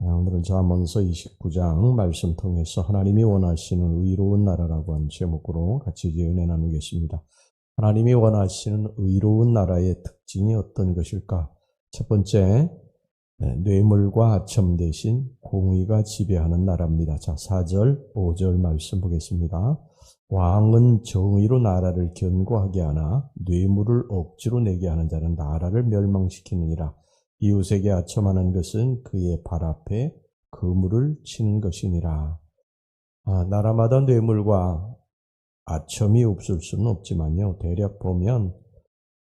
아, 오늘은 자문서 29장 말씀 통해서 하나님이 원하시는 의로운 나라라고 하는 제목으로 같이 이제 은혜 나누겠습니다. 하나님이 원하시는 의로운 나라의 특징이 어떤 것일까? 첫 번째, 네, 뇌물과 아첨 대신 공의가 지배하는 나라입니다. 자, 4절, 5절 말씀 보겠습니다. 왕은 정의로 나라를 견고하게 하나 뇌물을 억지로 내게 하는 자는 나라를 멸망시키느니라. 이웃에게 아첨하는 것은 그의 발 앞에 그물을 치는 것이니라. 아, 나라마다 뇌물과 아첨이 없을 수는 없지만요. 대략 보면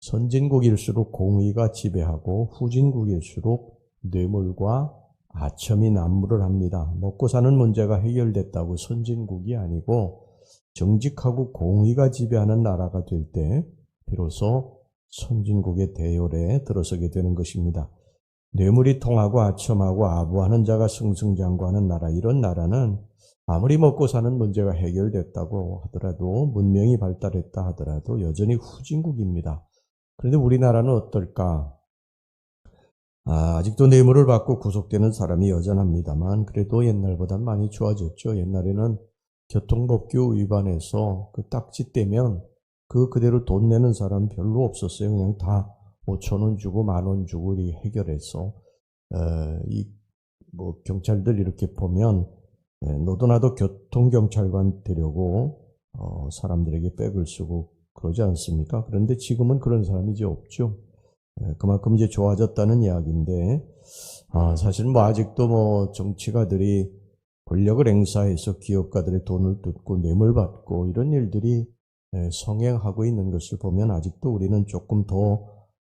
선진국일수록 공의가 지배하고 후진국일수록 뇌물과 아첨이 난무를 합니다. 먹고 사는 문제가 해결됐다고 선진국이 아니고 정직하고 공의가 지배하는 나라가 될 때 비로소 선진국의 대열에 들어서게 되는 것입니다. 뇌물이 통하고 아첨하고 아부하는 자가 승승장구하는 나라 이런 나라는 아무리 먹고 사는 문제가 해결됐다고 하더라도 문명이 발달했다 하더라도 여전히 후진국입니다. 그런데 우리나라는 어떨까? 아, 아직도 뇌물을 받고 구속되는 사람이 여전합니다만 그래도 옛날보다 많이 좋아졌죠. 옛날에는 교통법규 위반해서 그 딱지 떼면 그 그대로 돈 내는 사람 별로 없었어요. 그냥 다 5천 원 주고 만 원 주고 이 해결해서 어, 이뭐 경찰들 이렇게 보면 예, 너도 나도 교통 경찰관 되려고 어, 사람들에게 백을 쓰고 그러지 않습니까? 그런데 지금은 그런 사람이 이제 없죠. 예, 그만큼 이제 좋아졌다는 이야기인데 아, 사실 뭐 아직도 뭐 정치가들이 권력을 행사해서 기업가들의 돈을 뜯고 뇌물 받고 이런 일들이 예, 성행하고 있는 것을 보면 아직도 우리는 조금 더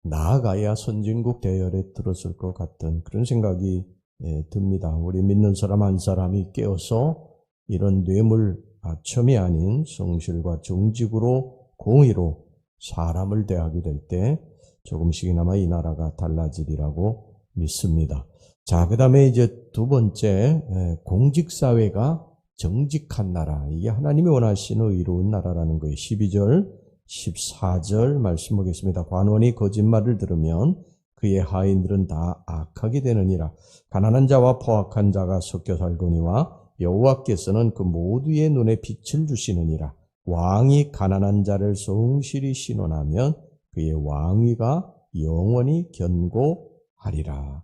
나아가야 선진국 대열에 들었을 것 같은 그런 생각이 예, 듭니다. 우리 믿는 사람 한 사람이 깨어서 이런 뇌물 아첨이 아닌 성실과 정직으로 공의로 사람을 대하게 될 때 조금씩이나마 이 나라가 달라지리라고 믿습니다. 자, 그 다음에 이제 두 번째, 예, 공직사회가 정직한 나라. 이게 하나님이 원하시는 의로운 나라라는 거예요. 12절, 14절 말씀 보겠습니다. 관원이 거짓말을 들으면 그의 하인들은 다 악하게 되느니라. 가난한 자와 포악한 자가 섞여 살거니와 여호와께서는 그 모두의 눈에 빛을 주시느니라. 왕이 가난한 자를 성실히 신원하면 그의 왕위가 영원히 견고하리라.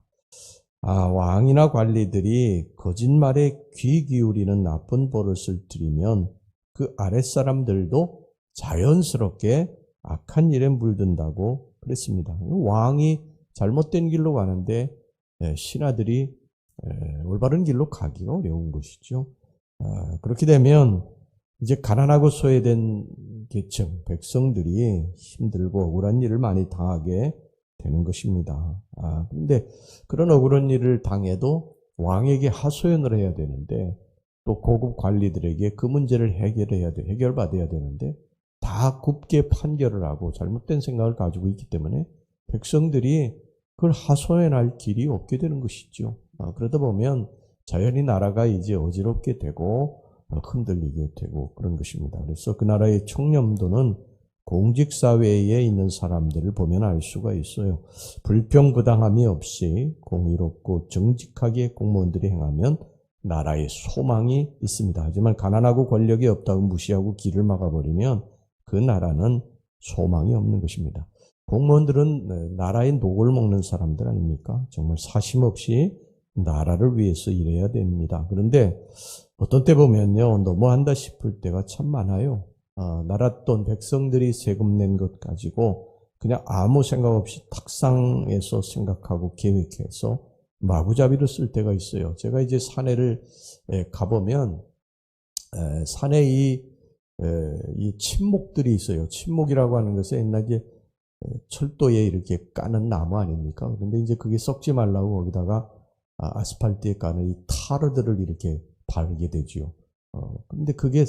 아, 왕이나 관리들이 거짓말에 귀 기울이는 나쁜 버릇을 들이면 그 아랫사람들도 자연스럽게 악한 일에 물든다고 그랬습니다. 왕이 잘못된 길로 가는데 예, 신하들이 예, 올바른 길로 가기가 어려운 것이죠. 아, 그렇게 되면 이제 가난하고 소외된 계층, 백성들이 힘들고 억울한 일을 많이 당하게 되는 것입니다. 아, 근데 그런 억울한 일을 당해도 왕에게 하소연을 해야 되는데 또 고급 관리들에게 그 문제를 해결해야 돼, 해결받아야 되는데 다 굽게 판결을 하고 잘못된 생각을 가지고 있기 때문에 백성들이 그걸 하소연할 길이 없게 되는 것이죠. 아, 그러다 보면 자연히 나라가 이제 어지럽게 되고 흔들리게 되고 그런 것입니다. 그래서 그 나라의 청렴도는 공직사회에 있는 사람들을 보면 알 수가 있어요. 불평부당함이 없이 공의롭고 정직하게 공무원들이 행하면 나라에 소망이 있습니다. 하지만 가난하고 권력이 없다고 무시하고 길을 막아버리면 그 나라는 소망이 없는 것입니다. 공무원들은 네, 나라의 녹을 먹는 사람들 아닙니까? 정말 사심 없이 나라를 위해서 일해야 됩니다. 그런데 어떤 때 보면요, 너무한다 싶을 때가 참 많아요. 어, 나라 돈 백성들이 세금 낸 것 가지고 그냥 아무 생각 없이 탁상에서 생각하고 계획해서 마구잡이로 쓸 때가 있어요. 제가 이제 산에를 가보면 산에 이, 이 침목들이 있어요. 침목이라고 하는 것은 옛날 에 철도에 이렇게 까는 나무 아닙니까? 그런데 이제 그게 썩지 말라고 거기다가 아, 아스팔트에 까는 이 타르들을 이렇게 바르게 되지요. 어, 근데 그게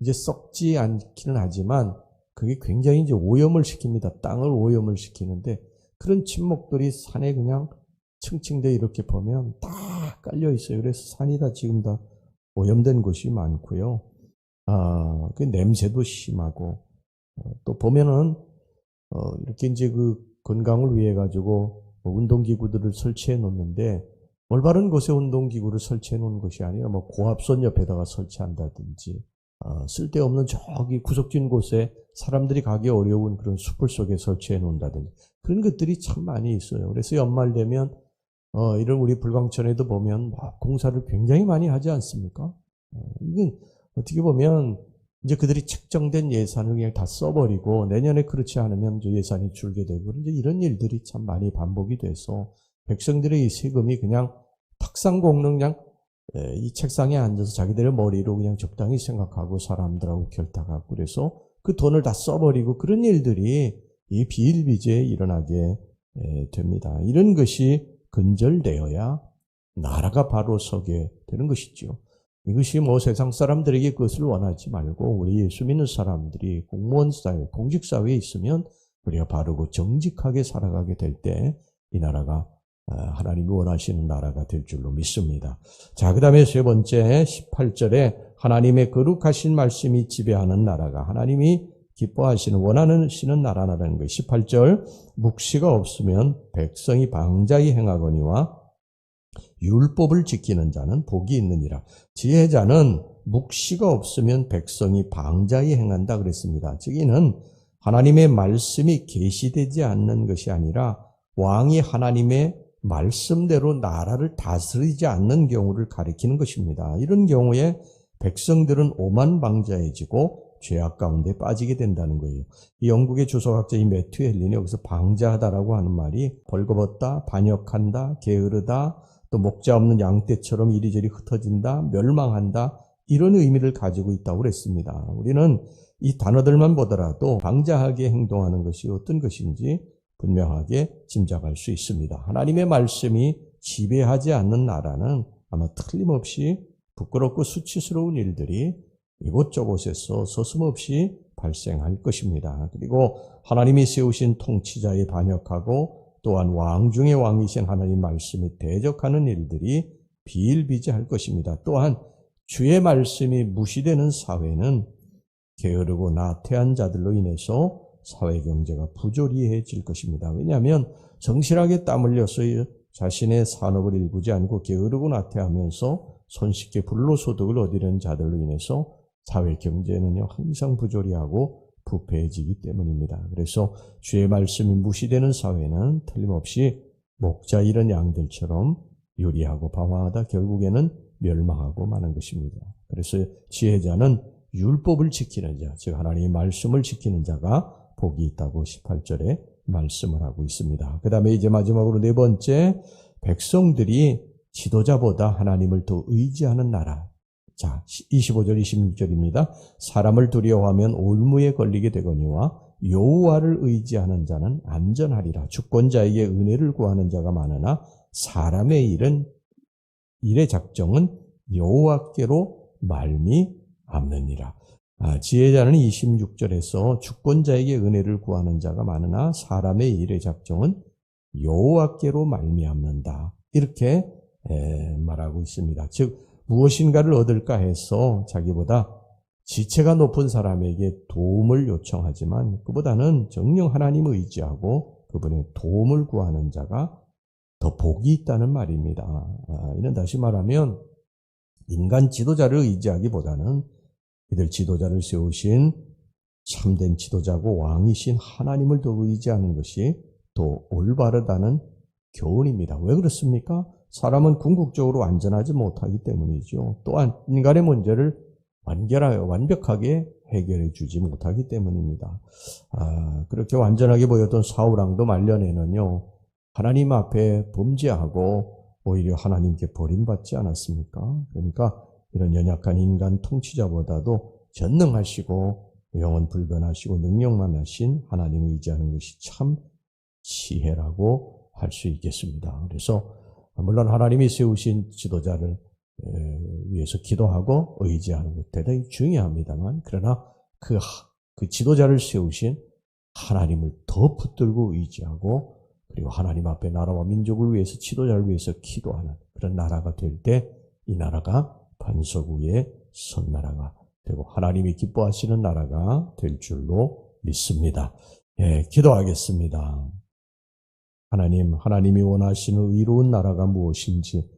이제 썩지 않기는 하지만 그게 굉장히 이제 오염을 시킵니다. 땅을 오염을 시키는데 그런 침목들이 산에 그냥 층층대 이렇게 보면 다 깔려 있어요. 그래서 산이 다 지금 다 오염된 곳이 많고요. 아, 그 냄새도 심하고 어, 또 보면은 어, 이렇게 이제 그 건강을 위해 가지고 뭐 운동기구들을 설치해 놓는데 올바른 곳에 운동기구를 설치해 놓은 것이 아니라 뭐 고압선 옆에다가 설치한다든지 어, 쓸데없는 저기 구석진 곳에 사람들이 가기 어려운 그런 숲을 속에 설치해 놓는다든지 그런 것들이 참 많이 있어요. 그래서 연말 되면 어, 이런 우리 불광천에도 보면 막 공사를 굉장히 많이 하지 않습니까? 어, 이건 어떻게 보면 이제 그들이 책정된 예산을 그냥 다 써버리고 내년에 그렇지 않으면 예산이 줄게 되고 이제 이런 일들이 참 많이 반복이 돼서 백성들의 이 세금이 그냥 탁상 에, 이 책상에 앉아서 자기들의 머리로 그냥 적당히 생각하고 사람들하고 결탁하고 그래서 그 돈을 다 써버리고 그런 일들이 이 비일비재에 일어나게 에, 됩니다. 이런 것이 근절되어야 나라가 바로 서게 되는 것이죠. 이것이 뭐 세상 사람들에게 그것을 원하지 말고 우리 예수 믿는 사람들이 공무원 사회, 공직 사회에 있으면 우리가 바르고 정직하게 살아가게 될 때 이 나라가 아, 하나님이 원하시는 나라가 될 줄로 믿습니다. 자, 그 다음에 세 번째 18절에 하나님의 거룩하신 말씀이 지배하는 나라가 하나님이 기뻐하시는 원하시는 나라라는 것. 18절 묵시가 없으면 백성이 방자히 행하거니와 율법을 지키는 자는 복이 있느니라. 지혜자는 묵시가 없으면 백성이 방자히 행한다 그랬습니다. 즉 이는 하나님의 말씀이 계시되지 않는 것이 아니라 왕이 하나님의 말씀대로 나라를 다스리지 않는 경우를 가리키는 것입니다. 이런 경우에 백성들은 오만방자해지고 죄악 가운데 빠지게 된다는 거예요. 이 영국의 주석학자인 매튜 헬린이 여기서 방자하다라고 하는 말이 벌거벗다, 반역한다, 게으르다, 또 목자 없는 양떼처럼 이리저리 흩어진다, 멸망한다, 이런 의미를 가지고 있다고 그랬습니다. 우리는 이 단어들만 보더라도 방자하게 행동하는 것이 어떤 것인지 분명하게 짐작할 수 있습니다. 하나님의 말씀이 지배하지 않는 나라는 아마 틀림없이 부끄럽고 수치스러운 일들이 이곳저곳에서 서슴없이 발생할 것입니다. 그리고 하나님이 세우신 통치자에 반역하고 또한 왕 중의 왕이신 하나님 말씀이 대적하는 일들이 비일비재할 것입니다. 또한 주의 말씀이 무시되는 사회는 게으르고 나태한 자들로 인해서 사회 경제가 부조리해질 것입니다. 왜냐하면 정실하게 땀 흘려서 자신의 산업을 일구지 않고 게으르고 나태하면서 손쉽게 불로소득을 얻으려는 자들로 인해서 사회 경제는요 항상 부조리하고 부패해지기 때문입니다. 그래서 주의 말씀이 무시되는 사회는 틀림없이 목자 이런 양들처럼 유리하고 방황하다 결국에는 멸망하고 마는 것입니다. 그래서 지혜자는 율법을 지키는 자, 즉 하나님의 말씀을 지키는 자가 복이 있다고 18절에 말씀을 하고 있습니다. 그 다음에 이제 마지막으로 네 번째, 백성들이 지도자보다 하나님을 더 의지하는 나라. 자, 25절, 26절입니다. 사람을 두려워하면 올무에 걸리게 되거니와 여호와를 의지하는 자는 안전하리라. 주권자에게 은혜를 구하는 자가 많으나 사람의 일은 일의 작정은 여호와께로 말미 암느니라. 아, 지혜자는 26절에서 주권자에게 은혜를 구하는 자가 많으나 사람의 일의 작정은 여호와께로 말미암는다. 이렇게 말하고 있습니다. 즉 무엇인가를 얻을까 해서 자기보다 지체가 높은 사람에게 도움을 요청하지만 그보다는 정령 하나님을 의지하고 그분의 도움을 구하는 자가 더 복이 있다는 말입니다. 아, 이는 다시 말하면 인간 지도자를 의지하기보다는 이들 지도자를 세우신 참된 지도자고 왕이신 하나님을 더 의지하는 것이 더 올바르다는 교훈입니다. 왜 그렇습니까? 사람은 궁극적으로 완전하지 못하기 때문이죠. 또한 인간의 문제를 완결하여 완벽하게 해결해 주지 못하기 때문입니다. 아, 그렇게 완전하게 보였던 사우랑도 말년에는요, 하나님 앞에 범죄하고 오히려 하나님께 버림받지 않았습니까? 그러니까 이런 연약한 인간 통치자보다도 전능하시고 영원 불변하시고 능력만 하신 하나님을 의지하는 것이 참 지혜라고 할 수 있겠습니다. 그래서 물론 하나님이 세우신 지도자를 위해서 기도하고 의지하는 것 대단히 중요합니다만 그러나 그, 그 지도자를 세우신 하나님을 더 붙들고 의지하고 그리고 하나님 앞에 나라와 민족을 위해서 지도자를 위해서 기도하는 그런 나라가 될 때 이 나라가 반석 위에 선 나라가 되고 하나님이 기뻐하시는 나라가 될 줄로 믿습니다. 예, 기도하겠습니다. 하나님, 하나님이 원하시는 의로운 나라가 무엇인지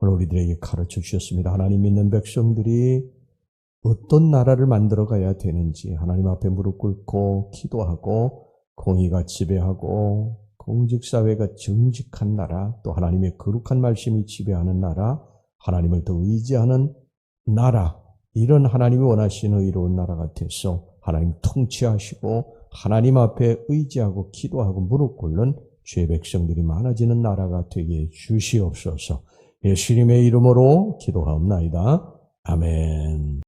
오늘 우리들에게 가르쳐 주셨습니다. 하나님 믿는 백성들이 어떤 나라를 만들어 가야 되는지 하나님 앞에 무릎 꿇고 기도하고 공의가 지배하고 공직사회가 정직한 나라 또 하나님의 거룩한 말씀이 지배하는 나라 하나님을 더 의지하는 나라 이런 하나님이 원하시는 의로운 나라가 돼서 하나님 통치하시고 하나님 앞에 의지하고 기도하고 무릎 꿇는 죄 백성들이 많아지는 나라가 되게 주시옵소서 예수님의 이름으로 기도하옵나이다. 아멘.